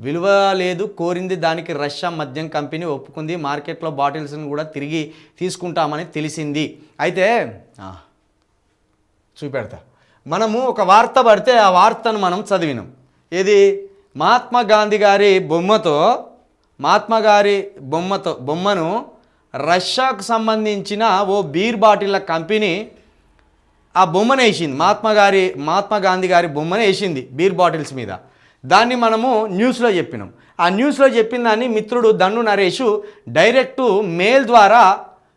విలువ లేదు కోరింది దానికి రష్యా మద్యం కంపెనీ ఒప్పుకుంది మార్కెట్లో బాటిల్స్ని కూడా తిరిగి తీసుకుంటామని తెలిసింది. అయితే చూపెడతా. మనము ఒక వార్త పడితే ఆ వార్తను మనం చదివినాం. ఏది? మహాత్మా గాంధీ గారి బొమ్మతో మహాత్మా గారి బొమ్మతో బొమ్మను రష్యాకు సంబంధించిన ఓ బీర్ బాటిళ్ళ కంపెనీ ఆ బొమ్మను వేసింది మహాత్మా గారి మహాత్మా గాంధీ గారి బొమ్మను వేసింది బీర్ బాటిల్స్ మీద. దాన్ని మనము న్యూస్లో చెప్పినాం. ఆ న్యూస్లో చెప్పిన దాన్ని మిత్రుడు దండు నరేష్ డైరెక్టు మెయిల్ ద్వారా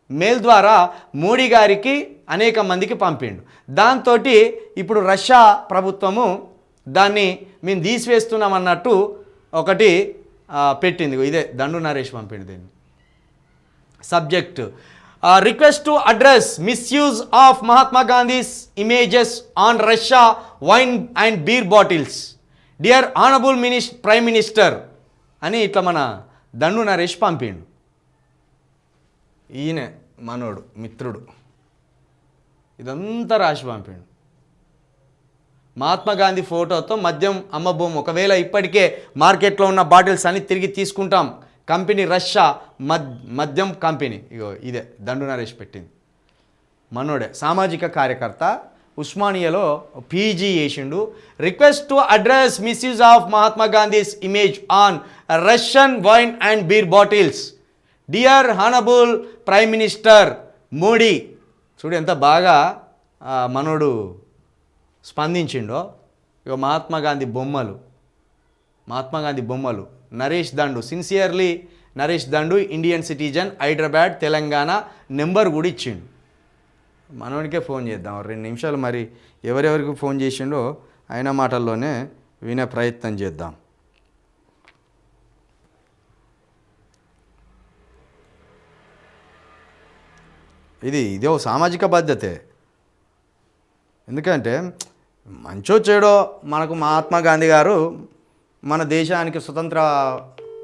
మెయిల్ ద్వారా మోడీ గారికి అనేక మందికి పంపిండు. దాంతో ఇప్పుడు రష్యా ప్రభుత్వము దాన్ని మేము తీసివేస్తున్నాం అన్నట్టు ఒకటి పెట్టింది. ఇదే దండు నరేష్ పంపిండు దీన్ని. Subject request to address misuse of Mahatma Gandhi's images on Russia wine and beer bottles dear honourable minis prime minister అని ఇట్లా మన దండు నరేష్ పంపిండు. ఈయన మనోడు మిత్రుడు. ఇదంతా రాసి పంపిండు. మహాత్మా గాంధీ ఫోటోతో మద్యం అమ్మబోము. ఒకవేళ ఇప్పటికే మార్కెట్లో ఉన్న బాటిల్స్ అన్ని తిరిగి తీసుకుంటాం. కంపెనీ రష్యా మద్ మద్యం కంపెనీ. ఇగో ఇదే దండు నరేష్ పెట్టింది. మనోడే సామాజిక కార్యకర్త ఉస్మానియాలో పీజీ చేసిండు. Request to address misuse of Mahatma Gandhi's image on Russian wine and beer bottles dear honourable prime minister Modi చూడు ఎంత బాగా మనోడు స్పందించిండో. ఇక మహాత్మా గాంధీ బొమ్మలు. మహాత్మా గాంధీ బొమ్మలు. Naresh Dandu sincerely Naresh Dandu Indian citizen Hyderabad Telangana number కూడా ఇచ్చిండు. మనోనికే ఫోన్ చేద్దాం. రెండు నిమిషాలు మరి ఎవరెవరికి ఫోన్ చేసిండో ఆయన మాటల్లోనే వినే ప్రయత్నం చేద్దాం. ఇది ఇదే ఒక సామాజిక బాధ్యతే. ఎందుకంటే మంచో చెడో మనకు మహాత్మా గాంధీ గారు మన దేశానికి స్వతంత్ర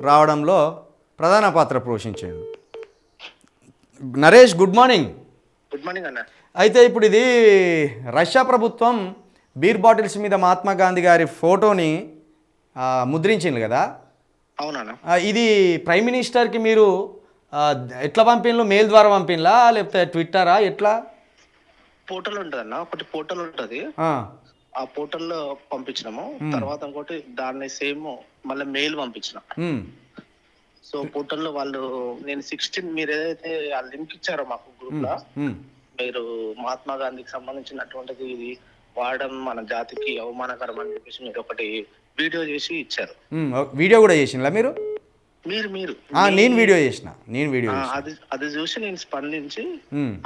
రావడంలో ప్రధాన పాత్ర పోషించాడు Naresh good morning. Good morning అన్న. అయితే ఇప్పుడు ఇది రష్యా ప్రభుత్వం బీర్ బాటిల్స్ మీద మహాత్మా గాంధీ గారి ఫోటోని ముద్రించింది కదా? అవునా ఇది ప్రైమ్ మినిస్టర్కి మీరు ఎట్లా పంపిన్లు? మెయిల్ ద్వారా పంపిన్లా? లేకపోతే ట్విట్టరా? ఎట్లా? పోర్టల్ ఉంటది అన్న ఒకటి పోర్టల్ ఉంటది. ఆ, ఆ పోర్టల్లో పంపించినాము తర్వాత ఇంకోటి దాన్ని సేమ్ మళ్ళీ మెయిల్ పంపించిన. సో పోర్టల్లో వాళ్ళు నేను సిక్స్టీన్ మీరు ఏదైతే ఆ లింక్ ఇచ్చారో మాకు గ్రూప్లో మీరు మహాత్మా గాంధీకి సంబంధించినటువంటిది ఇది వాడడం మన జాతికి అవమానకరం అని చెప్పేసి మీరు ఒకటి వీడియో చేసి ఇచ్చారు. వీడియో కూడా చేసిండ్లా మీరు? మీరు మీరు. నేను వీడియో చేసిన నేను వీడియో అది అది చూసి నేను స్పందించి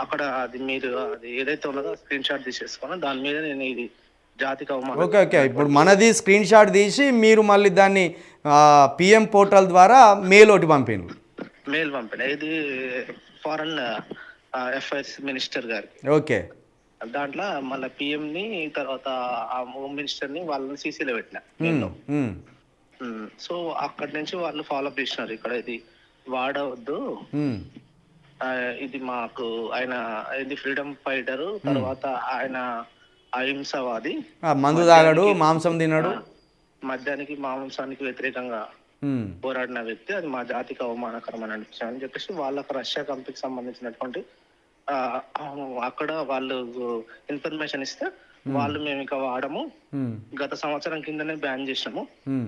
అక్కడ అది మీరు అది ఏదైతే ఉన్నదో స్క్రీన్ షాట్ తీసేసుకున్నా దాని మీద నేను ఇది జాతికి అవమానం ఓకే ఓకే. ఇప్పుడు మనది స్క్రీన్ షాట్ తీసి మీరు మళ్ళీ దాన్ని పిఎం పోర్టల్ ద్వారా మెయిల్ ఒకటి పంపిండ్రు మెయిల్ పంపిన. ఇది ఫారెన్ అఫైర్స్ మినిస్టర్ గారికి ఓకే. దాంట్లో మళ్ళీ పిఎం ని తర్వాత ఆ హోమ్ మినిస్టర్ని వాళ్ళని సీసీలో పెట్టిన. సో అక్కడి నుంచి వాళ్ళు ఫాలో అప్ చేసినారు. ఇక్కడ ఇది వాడవద్దు. ఇది మాకు ఆయన ఇది ఫ్రీడమ్ ఫైటర్ తర్వాత ఆయన అహింసవాది. మందు తాగాడు మాంసం తిన్నాడు. మద్యానికి మాంసానికి వ్యతిరేకంగా పోరాడిన వ్యక్తి. అది మా జాతికి అవమానకరం అని అనిపించింది అని చెప్పేసి వాళ్ళకి రష్యా కంపెనీకి సంబంధించినటువంటి అక్కడ వాళ్ళు ఇన్ఫర్మేషన్ ఇస్తే వాళ్ళు మేము ఇక వాడము. గత సంవత్సరం కిందనే బ్యాన్ చేసినాము.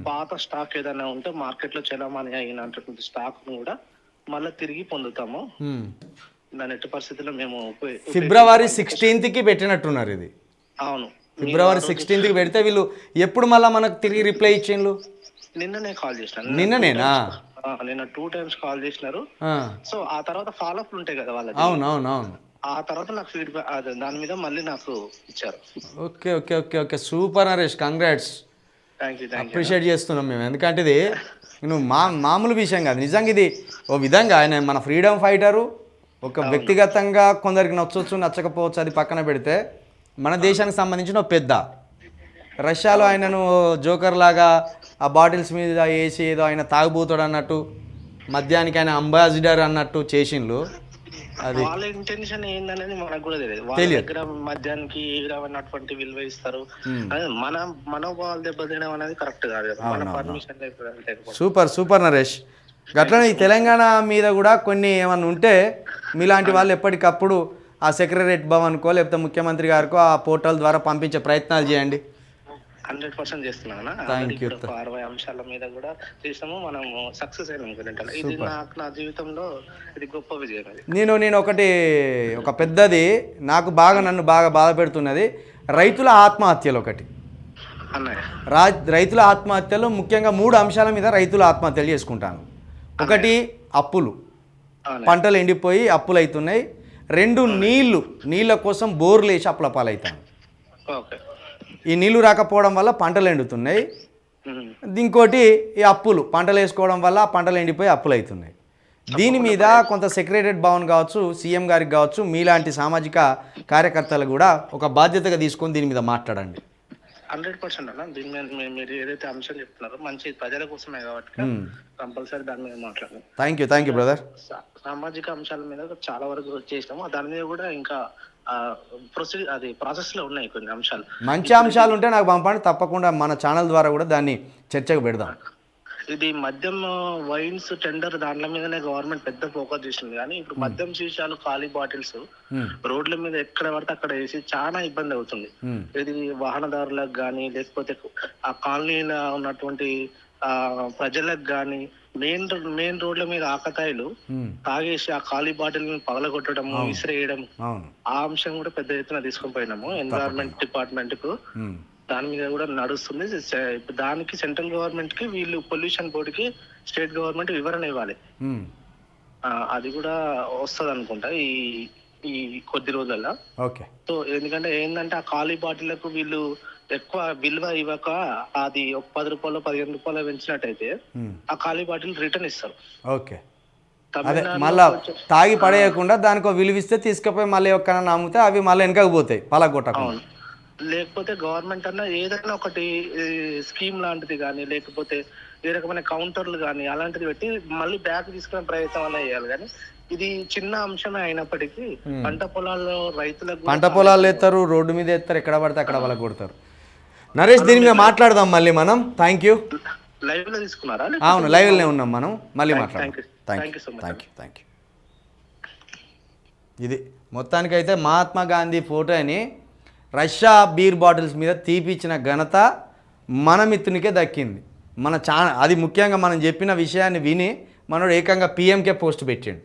పాత స్టాక్ ఏదైనా ఉంటే మార్కెట్లో చలామణి అయినటువంటి స్టాక్ను కూడా మళ్ళీ తిరిగి పొందుతాము. దాని ఎట్టి పరిస్థితుల్లో మేము ఫిబ్రవరి సిక్స్టీన్త్కి పెట్టినట్టున్నారు ఇది. అవును. ఫిబ్రవరి సిక్స్టీన్త్కి పెడితే వీళ్ళు ఎప్పుడు మళ్ళీ మనకు తిరిగి రిప్లై ఇచ్చిండ్రు నిన్ననే కాల్ చేసిన నిన్ననేనా? నిన్న టూ టైమ్స్ కాల్ చేసినారు. సో ఆ తర్వాత ఫాలో అప్ ఉంటాయి కదా వాళ్ళకి అవును అవును అవును. ఆ తర్వాత నాకు ఫీడ్బ్యాక్ దాని మీద మళ్ళీ నాకు ఇచ్చారు. Okay okay okay okay. Super Naresh congrats appreciate చేస్తున్నాం మేము. ఎందుకంటే ఇది నువ్వు మా మామూలు విషయం కాదు. నిజంగా ఇది ఓ విధంగా ఆయన మన ఫ్రీడమ్ ఫైటరు ఒక వ్యక్తిగతంగా కొందరికి నచ్చవచ్చు నచ్చకపోవచ్చు అది పక్కన పెడితే మన దేశానికి సంబంధించిన పెద్ద. రష్యాలో ఆయనను జోకర్ లాగా ఆ బాటిల్స్ మీద వేసి ఏదో ఆయన తాగుబోతాడు అన్నట్టు మద్యానికి ఆయన అంబాసిడర్ అన్నట్టు చేసిండ్లు. అది వాళ్ళ ఇంటెన్షన్ ఏందనేది మనకు కూడా తెలియదు. వాళ్ళ. దగ్గర మద్యానికి ఏ విధమైనటువంటి విలువ ఇస్తారు. మన మనోభావాలు దెబ్బతినడం అనేది కరెక్ట్ కాదు. కదా మన. Permission super super Naresh. అట్లనే ఈ తెలంగాణ మీద కూడా కొన్ని ఏమన్నా ఉంటే మీలాంటి వాళ్ళు ఎప్పటికప్పుడు ఆ సెక్రటరేట్ భవన్కో లేకపోతే ముఖ్యమంత్రి గారికో ఆ పోర్టల్ ద్వారా పంపించే ప్రయత్నాలు చేయండి. హండ్రెడ్ పర్సెంట్ చేస్తున్నాను ఇప్పుడు ఒక అరవై అంశాల మీద కూడా చేసాము మనం సక్సెస్ అయినాం ఇది నాకు నా జీవితంలో ఇది గొప్ప విజయం నేను నేను ఒకటి ఒక పెద్దది నాకు బాగా నన్ను బాగా బాధ పెడుతున్నది రైతుల ఆత్మహత్యలు ఒకటి. రా రైతుల ఆత్మహత్యలు ముఖ్యంగా మూడు అంశాల మీద రైతులు ఆత్మహత్యలు చేసుకుంటాను. ఒకటి అప్పులు. పంటలు ఎండిపోయి అప్పులు అవుతున్నాయి రెండు నీళ్ళు. నీళ్ళ కోసం బోర్లు వేసి అప్పుల పాలవుతాను ఈ నీళ్ళు రాకపోవడం వల్ల పంటలు ఎండుతున్నాయి. ఇంకోటి ఈ అప్పులు పంటలు వేసుకోవడం వల్ల పంటలు ఎండిపోయి అప్పులు అవుతున్నాయి. దీని మీద కొంత సెక్రటరేట్ భవన్ కావచ్చు సీఎం గారికి కావచ్చు మీలాంటి సామాజిక కార్యకర్తలు కూడా ఒక బాధ్యతగా తీసుకొని దీని మీద మాట్లాడండి. హండ్రెడ్ పర్సెంట్ అన్న దీని మీద మీరు ఏదైతే అంశం చెప్తున్నారో మంచి ప్రజల కోసమే కాబట్టి కంపల్సరీ దాని మీద మాట్లాడదాం thank you thank you brother సామాజిక అంశాల మీద చాలా వరకు చేసినాము. దాని మీద కూడా ఇంకా ప్రొసీడ్ అది ప్రాసెస్లో ఉన్నాయి కొన్ని అంశాలు. మంచి అంశాలు ఉంటే నాకు పంపండి తప్పకుండా మన ఛానల్ ద్వారా కూడా దాన్ని చర్చకు పెడదాం. ఇది మద్యం వైన్స్ టెండర్ దాంట్ల మీదనే గవర్నమెంట్ పెద్ద ఫోకస్ చేసింది. కానీ ఇప్పుడు మద్యం సీసాలు ఖాళీ బాటిల్స్. రోడ్ల మీద ఎక్కడ పడితే అక్కడ వేసి చాలా ఇబ్బంది అవుతుంది. ఇది వాహనదారులకు కానీ లేకపోతే ఆ కాలనీలో ఉన్నటువంటి ఆ ప్రజలకు కానీ మెయిన్ మెయిన్ రోడ్ల మీద ఆకతాయిలు. తాగేసి ఆ ఖాళీ బాటిల్ పగలగొట్టడం విసిరేయడం ఆ అంశం కూడా పెద్ద ఎత్తున తీసుకొని పోయినాము ఎన్విరాన్మెంట్ డిపార్ట్మెంట్కు. దాని మీద కూడా నడుస్తుంది. దానికి సెంట్రల్ గవర్నమెంట్కి వీళ్ళు పొల్యూషన్ బోర్డుకి స్టేట్ గవర్నమెంట్ వివరణ ఇవ్వాలి. అది కూడా వస్తుంది అనుకుంటా ఈ ఈ కొద్ది రోజుల్లో. ఓకే. సో ఎందుకంటే ఏంటంటే ఆ ఖాళీ బాటిళ్ళకు వీళ్ళు ఎక్కువ విలువ ఇవ్వక అది ఒక పది రూపాయలు పదిహేను రూపాయలు పెంచినట్టయితే. ఆ ఖాళీ బాటిల్ రిటర్న్ ఇస్తారు. ఓకే. అదే మళ్ళా తాగి పడేయకుండా దానికి విలువిస్తే తీసుకుపోయి మళ్ళీ ఎక్కడన్నా అమ్మితే అవి మళ్ళీ వెనకకు పోతాయి పలగొట్టకుండా. లేకపోతే గవర్నమెంట్ అన్న ఏదైనా ఒకటి స్కీమ్ లాంటిది కానీ లేకపోతే ఏ రకమైన కౌంటర్లు కానీ అలాంటిది పెట్టి మళ్ళీ బ్యాక్ తీసుకునే ప్రయత్నం అన్న చేయాలి. కానీ ఇది చిన్న అంశమే అయినప్పటికీ పంట పొలాల్లో రైతులకు పంట పొలాలు ఎత్తారు రోడ్డు మీద ఎత్తారు ఎక్కడ పడితే అక్కడ వాళ్ళకి కొడతారు. నరేష్ దీని మీద మాట్లాడదాం మళ్ళీ మనం. థ్యాంక్ యూ లైవ్లో తీసుకున్నారా? అవును లైవ్లోనే ఉన్నాం మనం. మళ్ళీ మాట్లాడదాం. Thank you. Thank you thank you ఇది మొత్తానికైతే మహాత్మా గాంధీ ఫోటోని రష్యా బీర్ బాటిల్స్ మీద తీపిచ్చిన ఘనత మన మిత్రునికే దక్కింది. మన చా అది ముఖ్యంగా మనం చెప్పిన విషయాన్ని విని మనోడు ఏకంగా పిఎంకే పోస్ట్ పెట్టిండు.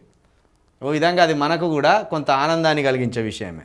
ఓ విధంగా అది మనకు కూడా కొంత ఆనందాన్ని కలిగించే విషయమే.